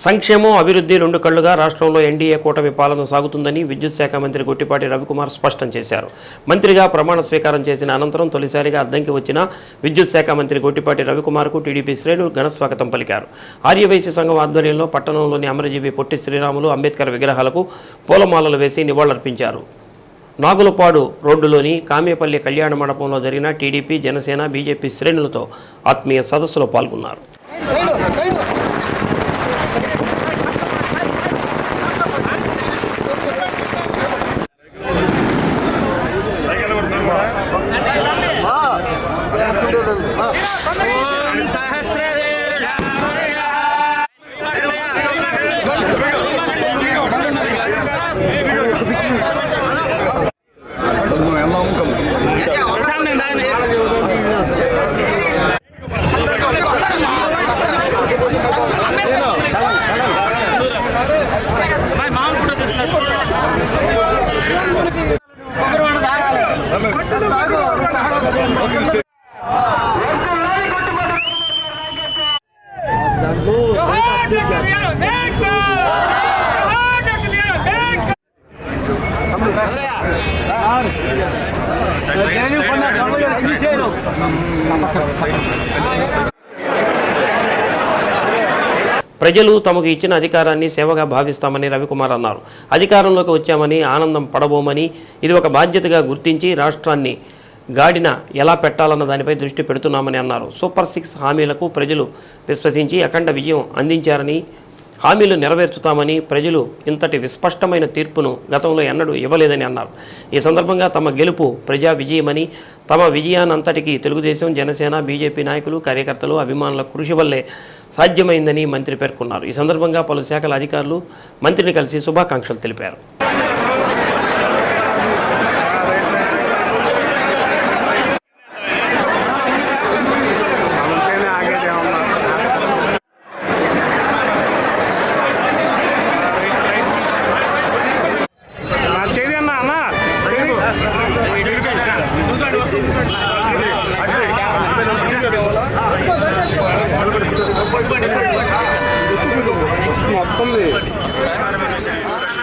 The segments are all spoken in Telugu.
సంక్షేమం అభివృద్ధి రెండు కళ్ళుగా రాష్ట్రంలో ఎన్డీఏ కూటమి పాలన సాగుతుందని విద్యుత్ శాఖ మంత్రి గొట్టిపాటి రవికుమార్ స్పష్టం చేశారు. మంత్రిగా ప్రమాణ స్వీకారం చేసిన అనంతరం తొలిసారిగా అద్దంకి వచ్చిన విద్యుత్ శాఖ మంత్రి గొట్టిపాటి రవికుమార్కు టీడీపీ శ్రేణులు ఘనస్వాగతం పలికారు. ఆర్యవైశ్య సంఘం ఆధ్వర్యంలో పట్టణంలోని అమరజీవి పొట్టి శ్రీరాములు అంబేద్కర్ విగ్రహాలకు పూలమాలలు వేసి నివాళులర్పించారు. నాగులపాడు రోడ్డులోని కామేపల్లి కళ్యాణ మండపంలో జరిగిన టీడీపీ జనసేన బీజేపీ శ్రేణులతో ఆత్మీయ సదస్సులో పాల్గొన్నారు. ప్రజలు తమకు ఇచ్చిన అధికారాన్ని సేవగా భావిస్తామని రవికుమార్ అన్నారు. అధికారంలోకి వచ్చామని ఆనందం పడబోమని ఇది ఒక బాధ్యతగా గుర్తించి రాష్ట్రాన్ని గాడిన ఎలా పెట్టాలన్న దానిపై దృష్టి పెడుతున్నామని అన్నారు. సూపర్ సిక్స్ హామీలకు ప్రజలు విశ్వసించి అఖండ విజయం అందించారని హామీలు నెరవేర్చుతామని ప్రజలు ఇంతటి విస్పష్టమైన తీర్పును గతంలో ఎన్నడూ ఇవ్వలేదని అన్నారు. ఈ సందర్భంగా తమ గెలుపు ప్రజా విజయమని తమ విజయానంతటికీ తెలుగుదేశం జనసేన బీజేపీ నాయకులు కార్యకర్తలు అభిమానుల కృషి వల్లే సాధ్యమైందని మంత్రి పేర్కొన్నారు. ఈ సందర్భంగా పలు శాఖల అధికారులు మంత్రిని కలిసి శుభాకాంక్షలు తెలిపారు చేది అన్న అన్న చేది. వస్తుంది ఆడవాళ్ళు మట్టుకు నుంచున్నారు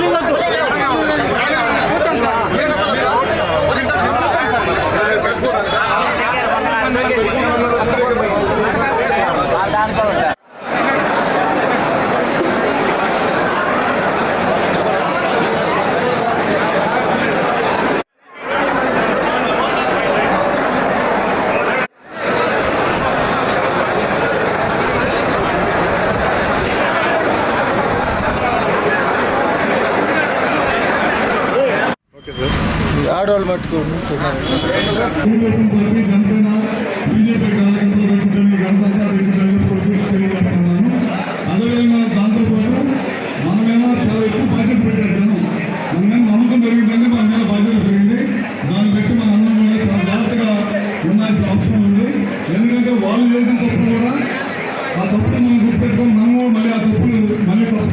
తెలుగుదేశం పార్టీ జనసేన బీజేపీ కార్యకర్తలు వ్యక్తులని గణతంత్ర వ్యక్తులని ఆడవాళ్ళు మట్టుకు అదేవిధంగా దాంతోపాటు మనమేమో చాలా ఎక్కువ బాధ్యత పెట్టారు జనం. మనమేమో నమ్మకం పెరిగిందంటే మన మీద బాధ్యత పెరిగింది. దాన్ని బట్టి మన అందరం కూడా చాలా జాగ్రత్తగా ఉండాల్సిన అవసరం ఉంది. ఎందుకంటే వాళ్ళు చేసిన తప్పు కూడా ఆ తప్పులు మనం గుర్తుపెట్టుకొని మనము మళ్ళీ ఆ తప్పులు మళ్ళీ తప్పు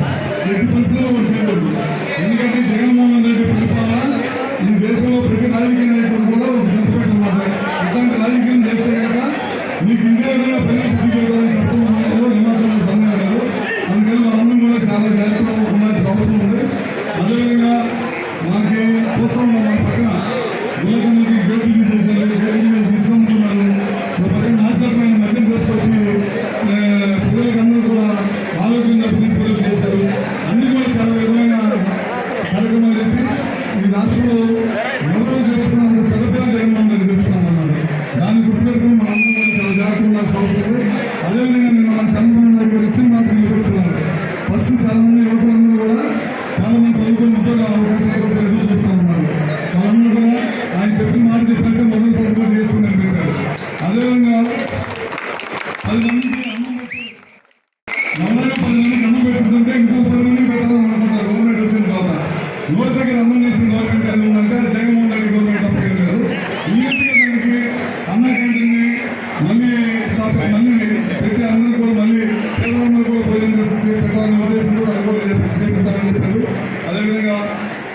ఎవరో చెప్తున్నారు చదువుకున్న జగన్మోహన్ రెడ్డి చెప్తున్నామన్నాడు దాన్ని గుర్తుపెట్టుకుని మన అందరం చాలా జాగ్రత్త ఉండాల్సిన అదేవిధంగా నిన్న మన చంద్రబాబు నాయుడు గారు ఇచ్చిన మాట నిలబెట్టుకున్నారు. ఫస్ట్ చాలా మంది యువకులందరూ కూడా చాలా మంది చదువుకుని ఉద్యోగ అవకాశాల కోసం ఎదురు చూస్తూ ఉన్నారు వాళ్ళందరూ కూడా ఆయన చెప్పిన మాట చెప్పినట్టు మొదటిసారి కూడా చేసుకుని పెట్టారు అదేవిధంగా పది మందికి అదేవిధంగా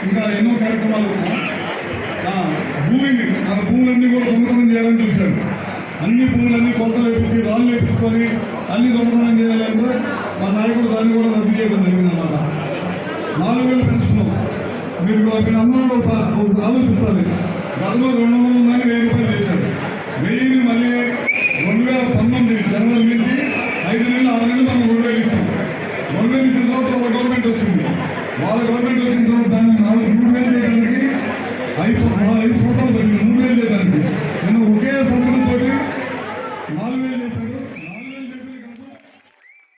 ఇంకా ఎన్నో కార్యక్రమాలు భూమిని ఆ భూములన్నీ కూడా దొంగతనం చేయాలని చూశాను అన్ని భూములన్నీ కొలతలు వేపించి రాళ్ళు వేపించుకొని అన్ని దొంగతనం చేయాలంటే మా నాయకుడు దాన్ని కూడా రద్దు చేయడం జరిగిందన్నమాట నాలుగు వేలు పెన్షన్. మీరు మీరు అందరూ ఆలోచించాలి గతంలో రెండు వందలు మంది వెయ్యి రూపాయలు